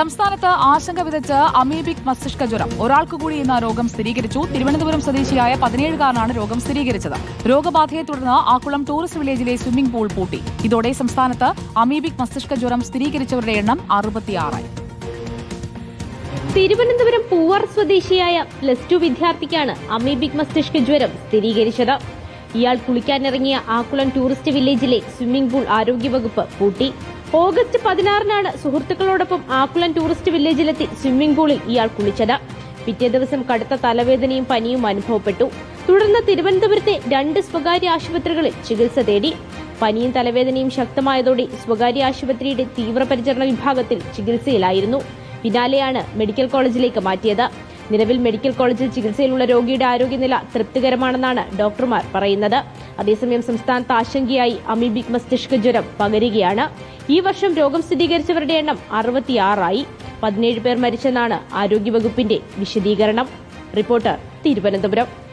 സംസ്ഥാനത്ത് ആശങ്ക വിതച്ച് അമീബിക് മസ്തിഷ്ക ജ്വരം. ഒരാൾക്ക് കൂടി ഇന്ന് രോഗം സ്ഥിരീകരിച്ചു. തിരുവനന്തപുരം സ്വദേശിയായ പതിനേഴുകാരനാണ് രോഗം സ്ഥിരീകരിച്ചത്. രോഗബാധയെ തുടർന്ന് ആക്കുളം ടൂറിസ്റ്റ് വില്ലേജിലെ സ്വിമ്മിംഗ് പൂൾ പൂട്ടി. ഇതോടെ സംസ്ഥാനത്ത് അമീബിക് മസ്തിഷ്ക ജ്വരം സ്ഥിരീകരിച്ചവരുടെ എണ്ണം അറുപത്തിയാറായി. തിരുവനന്തപുരം പൂവാർ സ്വദേശിയായ പ്ലസ് ടു വിദ്യാർത്ഥിക്കാണ് അമീബിക് മസ്തിഷ്ക ജ്വരം സ്ഥിരീകരിച്ചത്. ഇയാൾ കുളിക്കാനിറങ്ങിയ ആക്കുളം ടൂറിസ്റ്റ് വില്ലേജിലെ സ്വിമ്മിംഗ് പൂൾ ആരോഗ്യവകുപ്പ് പൂട്ടി. ഓഗസ്റ്റ് പതിനാറിനാണ് സുഹൃത്തുക്കളോടൊപ്പം ആക്കുളം ടൂറിസ്റ്റ് വില്ലേജിലെത്തി സ്വിമ്മിംഗ് പൂളിൽ ഇയാൾ കുളിച്ചത്. പിറ്റേ ദിവസം കടുത്ത തലവേദനയും പനിയും അനുഭവപ്പെട്ടു. തുടർന്ന് തിരുവനന്തപുരത്തെ രണ്ട് സ്വകാര്യ ആശുപത്രികളിൽ ചികിത്സ തേടി. പനിയും തലവേദനയും ശക്തമായതോടെ സ്വകാര്യ ആശുപത്രിയുടെ തീവ്രപരിചരണ വിഭാഗത്തിൽ ചികിത്സയിലായിരുന്നു. പിന്നാലെയാണ് മെഡിക്കൽ കോളേജിലേക്ക് മാറ്റിയത്. നിലവിൽ മെഡിക്കൽ കോളേജിൽ ചികിത്സയിലുള്ള രോഗിയുടെ ആരോഗ്യനില തൃപ്തികരമാണെന്നാണ് ഡോക്ടർമാർ പറയുന്നത്. അതേസമയം സംസ്ഥാനത്ത് ആശങ്കയായി അമീബിക് മസ്തിഷ്ക ജ്വരം പകരുകയാണ്. ഈ വർഷം രോഗം സ്ഥിരീകരിച്ചവരുടെ എണ്ണം അറുപത്തിയാറായി. പതിനേഴ് പേർ മരിച്ചെന്നാണ് ആരോഗ്യവകുപ്പിന്റെ വിശദീകരണം. റിപ്പോർട്ടർ തിരുവനന്തപുരം.